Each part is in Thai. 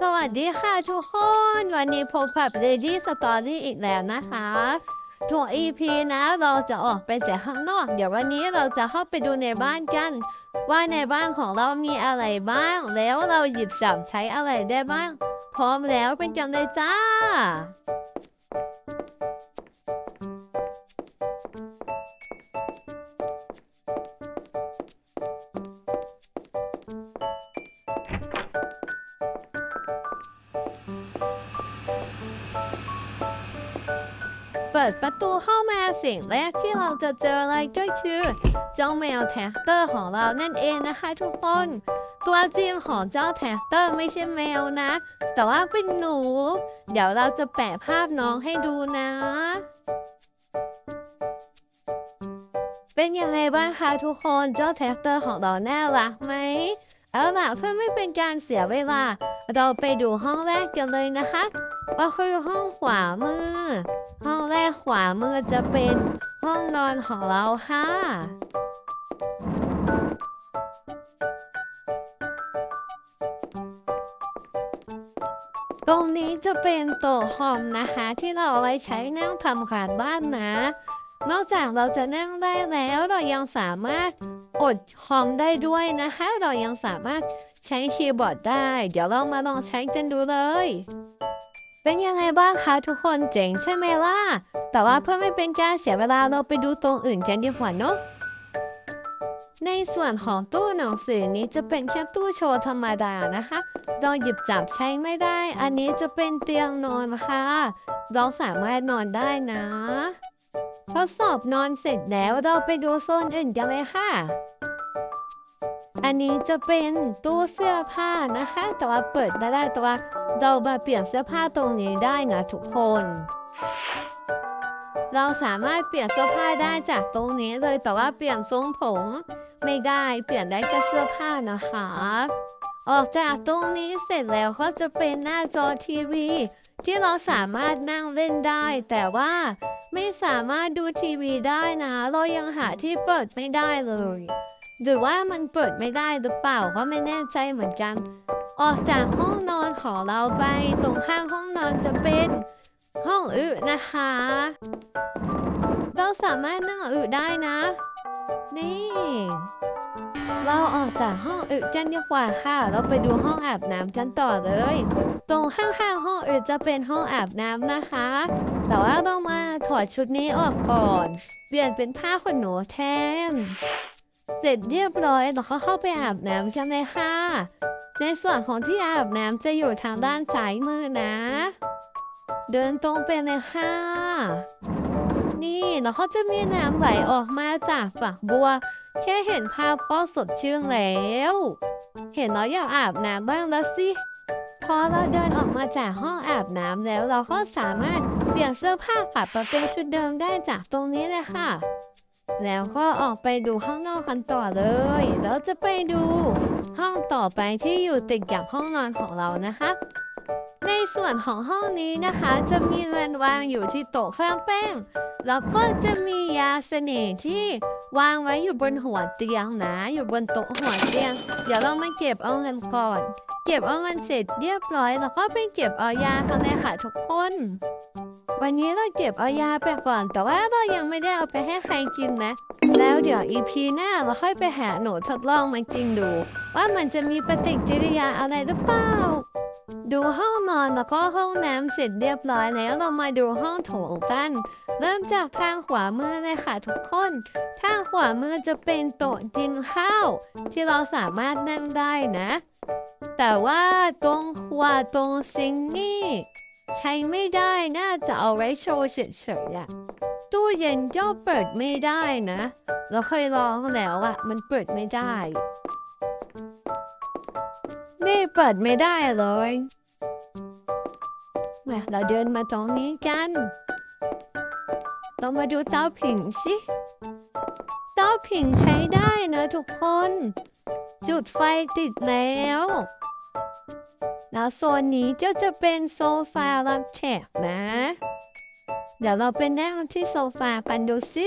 สวัสดีค่ะทุกคน วันนี้พบกับ Lady Story อีกแล้วนะคะทุก EP นะเราจะออกไปจากข้างนอก เดี๋ยววันนี้เราจะเข้าไปดูในบ้านกัน ว่าในบ้านของเรามีอะไรบ้าง แล้วเราหยิบจับใช้อะไรได้บ้าง พร้อมแล้วเป็นกันเลยจ้า ประตูเข้ามาสิ่งแรกที่เราจะเจออะไรก็คือเจ้าแมวแท็กเตอร์ของเรานั่นเองนะคะทุกคน ตัวจริงของเจ้าแท็กเตอร์ไม่ใช่แมวนะ แต่ว่าเป็นหนู เดี๋ยวเราจะแปะภาพน้องให้ดูนะ เป็นยังไงบ้างคะทุกคนเจ้าแท็กเตอร์ของเราน่ารักไหมเอาล่ะเพื่อไม่เป็นการเสียเวลา เราไปดูห้องแรกกันเลยนะคะว่าคือห้องขวามือ ห้องแรกขวามือจะเป็นห้องนอนของเราค่ะ ตรงนี้จะเป็นโต๊ะคอมนะคะ ที่เราเอาไว้ใช้นั่งทำการบ้านนะ นอกจากเราจะนั่งได้แล้วเรายังสามารถกดคอมได้ด้วยนะคะ เรายังสามารถใช้คีย์บอร์ดได้ เดี๋ยวเรามาลองใช้กันดูเลย เป็นยังไงบ้างคะทุกคนเจ๋งใช่ไหมล่ะ แต่ว่าเพื่อไม่เป็นการเสียเวลาเราไปดูตรงอื่นกันดีกว่าเนอะในส่วนของตู้หนังสือนี้จะเป็นแค่ตู้โชว์ธรรมดานะคะเราหยิบจับใช้ไม่ได้ อันนี้จะเป็นเตียงนอนค่ะเราสามารถนอนได้นะทดสอบนอนเสร็จแล้วเราไปดูโซนอื่นกันเลยค่ะ อันนี้จะเป็นตู้เสื้อผ้านะคะ แต่ว่าเปิดไม่ได้แต่ว่าเรามาเปลี่ยนเสื้อผ้าตรงนี้ได้นะทุกคน เราสามารถเปลี่ยนเสื้อผ้าได้จากตรงนี้เลยแต่ว่าเปลี่ยนทรงผม ไม่ได้เปลี่ยนได้แค่เสื้อผ้านะคะ ออกจากตรงนี้เสร็จแล้วก็จะเป็นหน้าจอทีวี ที่เราสามารถนั่งเล่นได้ แต่ว่าไม่สามารถดูทีวีได้นะ เรายังหาที่เปิดไม่ได้เลย หรือว่ามันเปิดไม่ได้หรือเปล่าก็ไม่แน่ใจเหมือนกัน ออกจากห้องนอนของเราไปตรงข้างห้องนอนจะเป็น ห้องอึนะคะ เราสามารถนั่งอึได้นะ นี่ เราออกจากห้องอึกันดีกว่าค่ะ เราไปดูห้องอาบน้ำกันต่อเลย ตรงข้างๆห้องอึจะเป็นห้องอาบน้ำนะคะ แต่ว่าต้องมาถอดชุดนี้ออกก่อน เปลี่ยนเป็นผ้าขนหนูแทน เสร็จเรียบร้อยเราก็เข้าไปอาบน้ำกันเลยค่ะ ในส่วนของที่อาบน้ำจะอยู่ทางด้านซ้ายมือนะ เดินตรงไปเลยค่ะ นี่แล้วเขาจะมีน้ำไหลออกมาจากฝักบัว แค่เห็นภาพก็สดชื่นแล้ว เห็นแล้วอยากอาบน้ำบ้างแล้วสิพอเราเดินออกมาจากห้องอาบน้ำแล้วเราก็สามารถเปลี่ยนเสื้อผ้ากลับมาเป็นชุดเดิมได้จากตรงนี้เลยค่ะ แล้วก็ออกไปดูข้างนอกกันต่อเลยแล้วจะไปดู ห้องต่อไปที่อยู่ติดกับห้องนอนของเรานะคะ ส่วนของห้องนี้นะคะ จะมีเงินวางอยู่ที่โต๊ะเครื่องแป้ง แล้วก็จะมียาเสน่ห์ที่วางไว้อยู่บนหัวเตียงนะ อยู่บนโต๊ะหัวเตียง เดี๋ยวเรามาเก็บเอาเงินก่อน เก็บเอาเงินเสร็จเรียบร้อย แล้วก็ไปเก็บเอายากันเลยค่ะทุกคน วันนี้เราเก็บเอายาไปก่อน แต่ว่าเรายังไม่ได้เอาไปให้ใครกินนะ แล้วเดี๋ยว EP หน้าเราค่อยไปหาหนูทดลองมันจริงดู ว่ามันจะมีปฏิกิริยาอะไรหรือเปล่า ดูห้องนอนแล้วก็ห้องน้ำเสร็จเรียบร้อยแล้วเรามาดูห้องโถงกัน เริ่มจากทางขวามือเลยค่ะทุกคน ทางขวามือจะเป็นโต๊ะกินข้าว ที่เราสามารถนั่งได้นะ แต่ว่าตรงขวาตรงซิงนี่ใช้ไม่ได้น่าจะเอาไว้โชว์เฉยๆอะตู้เย็นก็เปิดไม่ได้นะ เราเคยลองแล้วอะมันเปิดไม่ได้ เปิดไม่ได้เลยมาเราเดินมาตรงนี้กันเรามาดูเตาผิงสิเตาผิงใช้ได้นะทุกคน จุดไฟติดแล้ว แล้วโซนนี้ก็จะเป็นโซฟารับแขกนะ เดี๋ยวเราไปนั่งที่โซฟากันดูสิ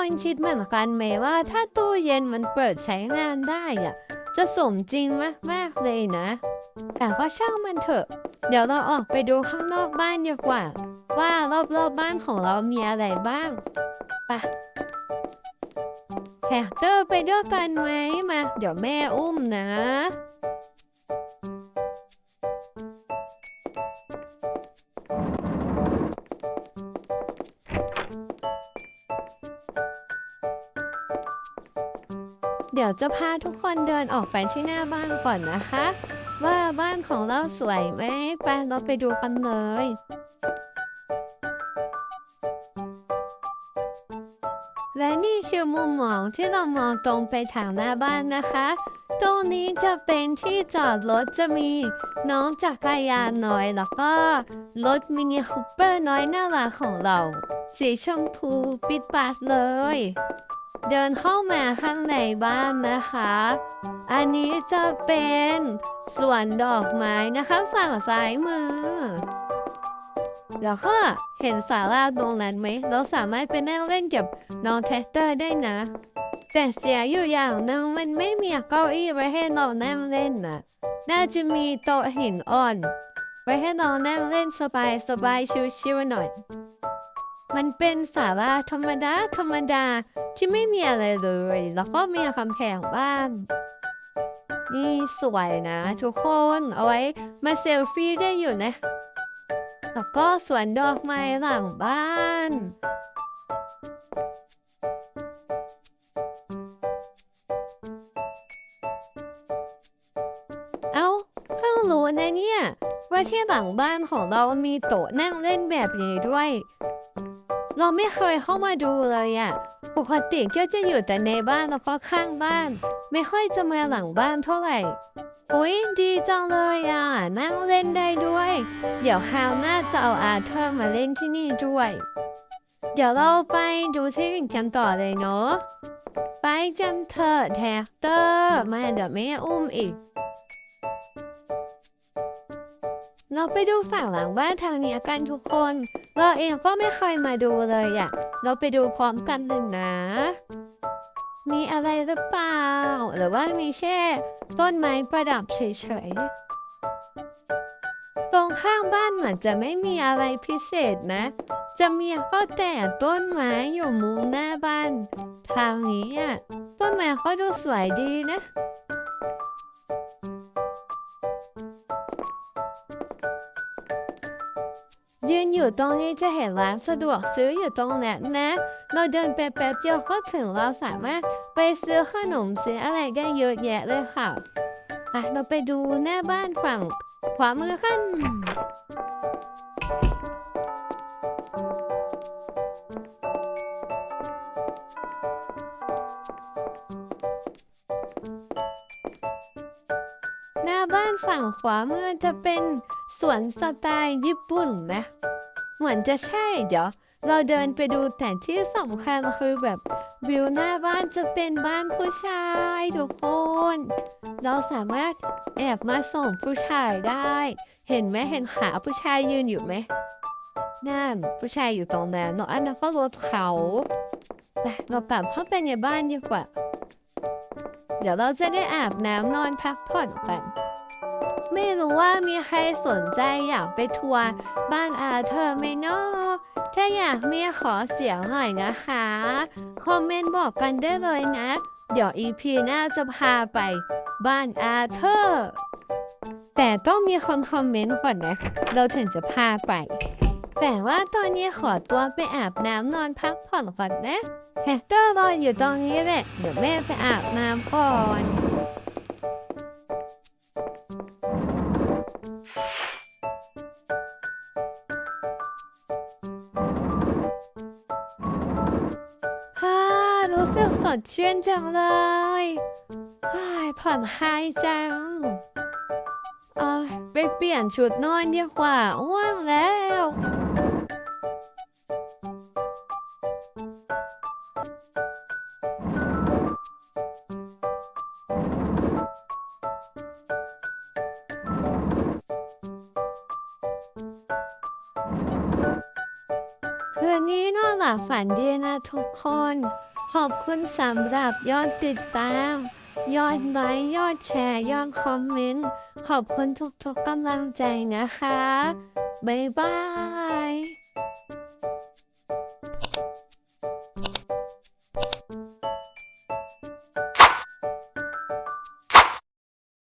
คนคิดเหมือนกันไหมว่า ถ้าตู้เย็นมันเปิดใช้งานได้อะจะสมจริงมากๆเลยนะ แต่ว่าช่างมันเถอะ เดี๋ยวเราออกไปดูข้างนอกบ้านดีกว่า ว่ารอบๆบบ้านของเรามีอะไรบ้างไปแฮกเตอร์ไปด้วยกันไหมมา เดี๋ยวแม่อุ้มนะ เดี๋ยวจะพาทุกคนเดินออกไปที่หน้าบ้านก่อนนะคะ ว่าบ้านของเราสวยไหมไปเราไปดูกันเลยและนี่คือมุมมองที่เรามองตรงไปทางหน้าบ้านนะคะ ตรงนี้จะเป็นที่จอดรถจะมีน้องจักรยานน้อยแล้วก็รถมินิคูเปอร์น้อยน่ารักของเรา สีชมพูปิดปากเลย เดินเข้ามาข้างในบ้านนะคะ อันนี้จะเป็นสวนดอกไม้นะคะฝั่งซ้ายมือ แล้วก็เห็นศาลาตรงนั้นไหม เราสามารถไปนั่งเล่นกับน้องเทสเตอร์ได้นะ แต่เสียอยู่อย่างนึงมันไม่มีเก้าอี้ไว้ให้เรานั่งเล่นนะน่าจะมีโต๊ะหินอ่อน ไว้ให้เรานั่งเล่นสบายสบายชิวๆหน่อย มันเป็นศาลาธรรมดาธรรมดาที่ไม่มีอะไรเลย แล้วก็มีคำแพงบ้านนี่สวยนะ ทุกคนเอาไว้มาเซลฟี่ได้อยู่นะ แล้วก็สวนดอกไม้หลังบ้าน เอ้าเพิ่งรู้นะเนี่ย ว่าที่หลังบ้านของเรามีโต๊ะนั่งเล่นแบบนี้ด้วย เราไม่เคยเข้ามาดูเลยอะปกติก็จะอยู่แต่ในบ้านแล้วก็ข้างบ้าน ไม่ค่อยจะมาหลังบ้านเท่าไหร่โอ้ยดีจังเลยอะ นั่งเล่นได้ด้วย เดี๋ยวคราวหน้าจะเอาอาเธอร์มาเล่นที่นี่ด้วย เดี๋ยวเราไปดูที่อื่นกันต่อเลยเนาะไปกันเถอะแท็กเตอร์มาเดี๋ยวแม่อุ้มอีก เราไปดูฝั่งหลังบ้านทางนี้กันทุกคน เราเองก็ไม่เคยมาดูเลยอะเราไปดูพร้อมกันเลยนะ มีอะไรหรือเปล่า หรือว่ามีแค่ต้นไม้ประดับเฉยๆ ตรงข้างบ้านเหมือนจะไม่มีอะไรพิเศษนะ จะมีก็แต่ต้นไม้อยู่มุมหน้าบ้าน ทางนี้อะต้นไม้ก็ดูสวยดีนะ นอยู่ตรงนี้จะเห็นร้านสะดวกซื้ออยู่ตรงนั้นนะ เราเดินไปแป๊บเดียวก็ถึงเราสามารถไปซื้อขนมซื้ออะไรได้เยอะแยะเลยค่ะอะเราไปดูหน้าบ้านฝั่งขวามือกัน หน้าบ้านฝั่งขวามือจะเป็น สวนสไตล์ญี่ปุ่นนะ เหมือนจะใช่เดี๋ยว เราเดินไปดูแต่ที่สำคัญคือแบบวิวหน้าบ้านจะเป็นบ้านผู้ชายทุกคน เราสามารถแอบมาส่งผู้ชายได้ เห็นไหมเห็นขาผู้ชายยืนอยู่ไหมนั่นผู้ชายอยู่ตรงนั้นเนอะอันนั้นก็รถเขาไปเรากลับเข้าไปในบ้านดีกว่า เดี๋ยวเราจะได้อาบน้ำนอนพักผ่อนกัน ไม่รู้ว่ามีใครสนใจอยากไปทัวร์บ้านอาเธอร์ไหมเนาะถ้าอยากมีขอเสียงหน่อยนะคะ คอมเมนต์บอกกันได้เลยนะ เดี๋ยวอีพีหน้าจะพาไปบ้านอาเธอร์ แต่ต้องมีคนคอมเมนต์ก่อนนะ เราถึงจะพาไป แต่ว่าตอนนี้ขอตัวไปอาบน้ำนอนพักผ่อนก่อนนะแฮกเตอร์รออยู่ตรงนี้แหละ เดี๋ยวแม่ไปอาบน้ำก่อน สดชื่นจังเลยฮ่ายผ่อนคลายจังเอาไปเปลี่ยนชุดนอนดีกว่าว่างแล้วคืนนี้นอนหลับฝันดีนะทุกคน ขอบคุณสำหรับยอดติดตาม ยอดไลค์ยอดแชร์ ยอดคอมเมนต์ ขอบคุณทุกๆกำลังใจนะคะ บ๊ายบาย